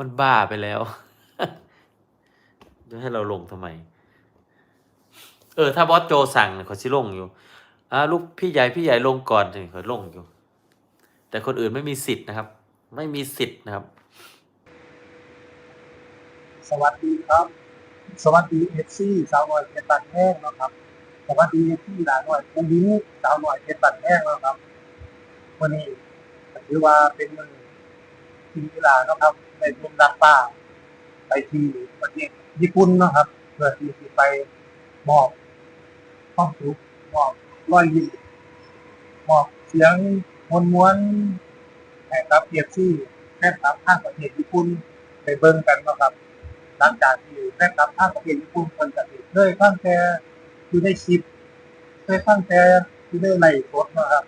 มันบ้าไปแล้ว จะให้เราลงทำไม เออ ถ้าบอสโจสั่งเขาสิลงอยู่อ่าลูกพี่ใหญ่พี่ใหญ่ลงก่อนถึงเขาลงอยู่ แต่คนอื่นไม่มีสิทธิ์นะครับ ไม่มีสิทธิ์นะครับ สวัสดีครับ สวัสดีเอฟซีสาวหน่อยเพชรบันแห้งนะครับ สวัสดีที่หลานหน่อยคุณดิ้งสาวหน่อยเพชรบันแห้งนะครับวันนี้ถือว่าเป็นมือทีกีฬานะครับ ในร่วมรักป้า ไปที่ประเทศญี่ปุ่นนะครับเพื่อที่จะไปมอบความสุขมอบรอยยิ้มมอบเสียงมวลมวนๆให้กับเอฟซีแค่สามข้างประเทศญี่ปุ่นไปเบิ่งกันนะครับ หลังจากที่แม่กลับภาคประเทศญี่ปุ่นคนจะติดเคยฟังแต่อยู่ในคลิปเคยฟังแต่อยู่ในไลฟ์สดนะครับ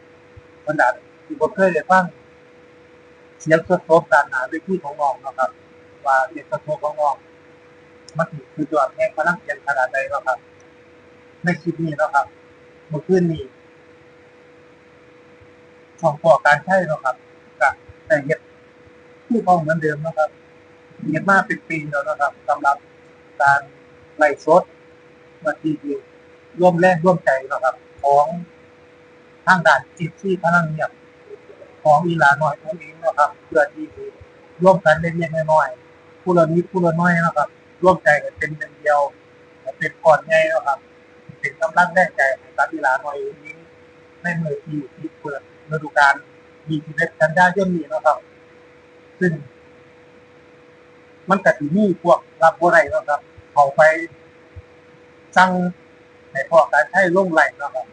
บรรดาที่ผมเคยได้ฟัง เสียงสดๆด้านหน้าเวทีของน้องนะครับ ว่าเสียงสดๆของน้องมันถือคือตัวแห่งพลังเสียงขนาดใดนะครับในคลิปนี้นะครับเมื่อคืนนี้ช่องปอการใช้นะครับกับแต่เฮ็ดที่ของเหมือนเดิมนะครับเรียนมาเป็นปีแล้วนะครับสำหรับการไล่สดมาทีเดียวร่วมแรงร่วมใจนะครับ ของทางด่านจิตที่พลังเงียบ ของอีหลาน้อยของเองนะครับเพื่อที่ร่วมกันเล็กๆน้อยๆผู้ละนิดผู้ละน้อยนะครับ ร่วมใจกันเป็นหนึ่งเดียวเป็นก่อนใหญ่นะครับ เป็นกำลังแรงใจให้กับอีหลาน้อยเองในมือที่ที่เปิดฤดูกาล21กันยายนนี้นะครับ ซึ่ง มันก็สิมีพวกรับบ่ได้เนะครับเขาไปสั่งในพวกการใช้ลงไหลนะครับ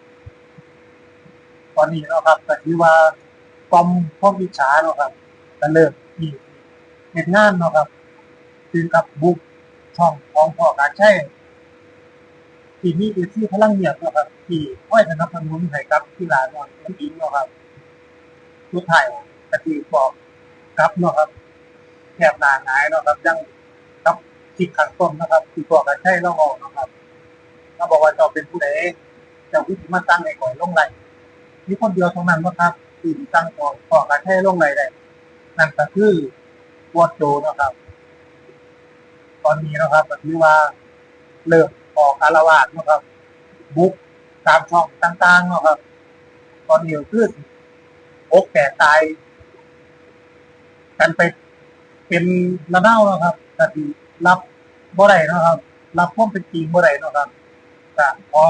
ตอนนี้นะครับก็ถือว่า กอมพวกวิชาเนาะครับก็เริ่มที่เฮ็ดงานเนาะครับถึงกับบุกช่องของพวกการใช้ที่มีอยู่ที่พลังเงียบเนาะครับที่ค่อยสนับสนุนให้กับกีฬานอยคนอิงเนาะครับสุดท้ายก็สิบอกกลับเนาะครับแคบหนาหงายเนาะครับยังครับคิดขังต้นนะครับที่ตัวกันใช่ต้องออกนะครับเขาบอกว่าเจ้าเป็นผู้ใดเจ้าผู้ที่มาตั้งในก่อยลงไหลมีคนเดียวเท่านั้นนะครับ ที่ตั้งก่อก่อการใช้ลงไหลได้นั่นก็คือวอดโจนะครับ ตอนนี้นะครับก็ถือว่าเริ่มออกอารวาสนะครับบุกตามช่องต่างๆนะครับ ตอนนี้คืออกแก่ตาย กันไปเป็นระเน่านะครับก็ที่รับบ่ได้นะครับ รับความเป็นจริงบ่ได้นะครับก็ขอ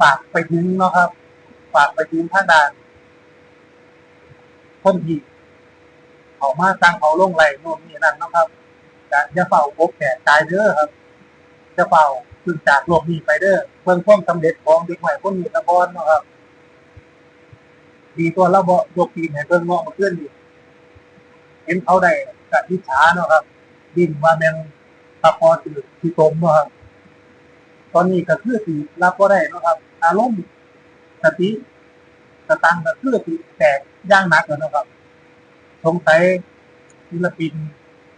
ฝากไปถึงนะครับ ฝากไปถึงทางด้านคนที่เขามาตั้งเขาลงไหลโน่นนี่นั่นนะครับจะอย่าเฝ้าพบแก่ตายเด้อครับ จะเฝ้าพึ่งจากโลกนี้ไปเด้อเพิ่งความสำเร็จของเด็กใหม่คนนี้ตะบอนนะครับดีตัวเราบ่ยกตีนให้เพิ่งเงาะมาขึ้นดีเห็นเขาได้กับทิชาเนาะครับ ดินว่าแมงตะพอจืดที่ตมเนาะครับ ตอนนี้ก็คือสีรับก็ได้นะครับ อารมณ์ สติสตังค์ก็คือสีแตกย่างหนักแล้วนะครับ สงสัยศิลปิน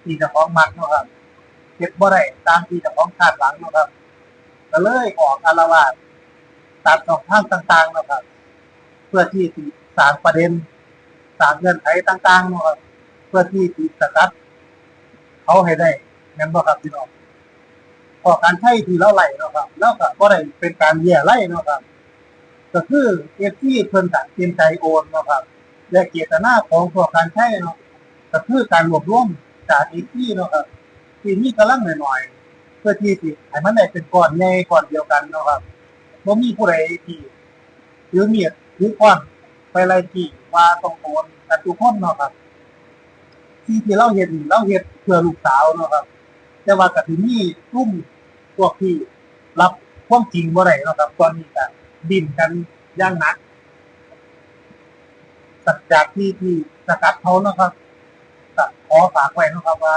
ที่จะของมักนะครับเก็บบ่ได้ตามที่จะของคาดหวังนะครับก็เลยออกอารวาสตัดออกทางต่างๆนะครับ เพื่อที่สิสางประเด็นสางเงื่อนไขต่างๆนะครับเพื่อที่จะสกัดเขาให้ได้งั้นบ่ครับพี่น้องพอการใช้ที่เราไหลนะครับ แล้วก็บ่ได้เป็นการแย่ไล่นะครับ ก็คือเอฟซีเพิ่นก็เตรียมใจโอนเนาะครับ และเจตนาของพวกการใช้เนาะก็คือการรวบรวมจากเอฟซีเนาะครับที่มีกำลังหน่อยๆ เพื่อที่สิให้มันได้เป็นก้อนใหญ่ก้อนเดียวกันเนาะครับบ่มีผู้ใดที่ถือมียดถือค้อนไปไล่ที่ว่าต้องโอนกันทุกคนเนาะครับที่ที่เราเห็นเราเห็นเพื่อลูกสาวเนาะครับ แต่ว่ากับที่นี่รุ่มพวกที่รับความจริงบ่ได้เนาะครับตอนนี้ก็ ดิ้นกันย่างหนักสัจจากที่ที่สกัดเขาเนาะครับก็ขอฝากไว้เนาะครับว่า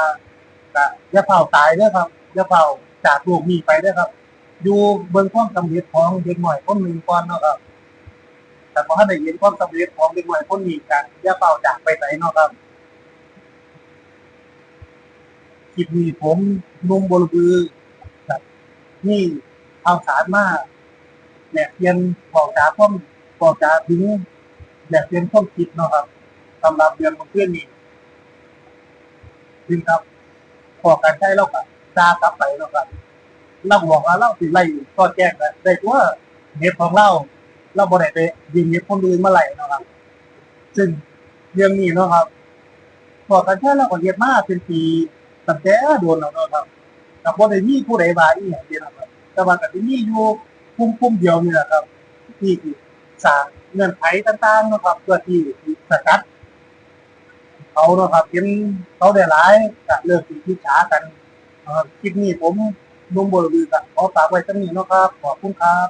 ก็อย่าเฝ้าตายด้อครับอย่าเฝ้าจากโลกนี้ไปด้อครับ อยู่เบิ่งความสำเร็จของเด็กหน่อยคนหนึ่งก่อนเนาะครับแต่พอถ้าได้เห็นความสำเร็จของเด็กหน่อยคนนี้กันอย่าเฝ้าจากไปไหนเนาะครับคลิปนี้ผมนุ่มบลบือนี่เอาสารมา แหลกเพียนบอกจาพ่อมบอกจาถึงแหลกเพียนพ่อมคิดเนาะครับสำหรับเดือนของเพื่อนนี้จริงครับพอการใช้เราก็ดากลับไปเนาครับเราบอกว่าเราสิไล่ก็แจ้งได้ได้ตัวเน็ตของเราเราบ่ได้ไปยิงเน็ตคนอื่นมาไหล่นะครับ ซึ่งเรื่องนี้นะครับพอการใช้เราก็เฮ็ดมากเป็นปีตั้งแต่โดนแล้วเนาะครับแต่บ่ได้มีผู้ใดว่าอีหยังเด้นะครับแต่ว่าก็สิมีอยู่ กลุ่มๆเดียวนี่แหละครับ ที่สร้างเงื่อนไขต่างๆนะครับเพื่อที่สกัดเขาเนาะครับเห็นเขาได้หลายก็เลิกสิพิจากันคลิปนี้ผมนุ่มบริวีกับขอฝากไว้สักนี้นะครับขอบคุณครับ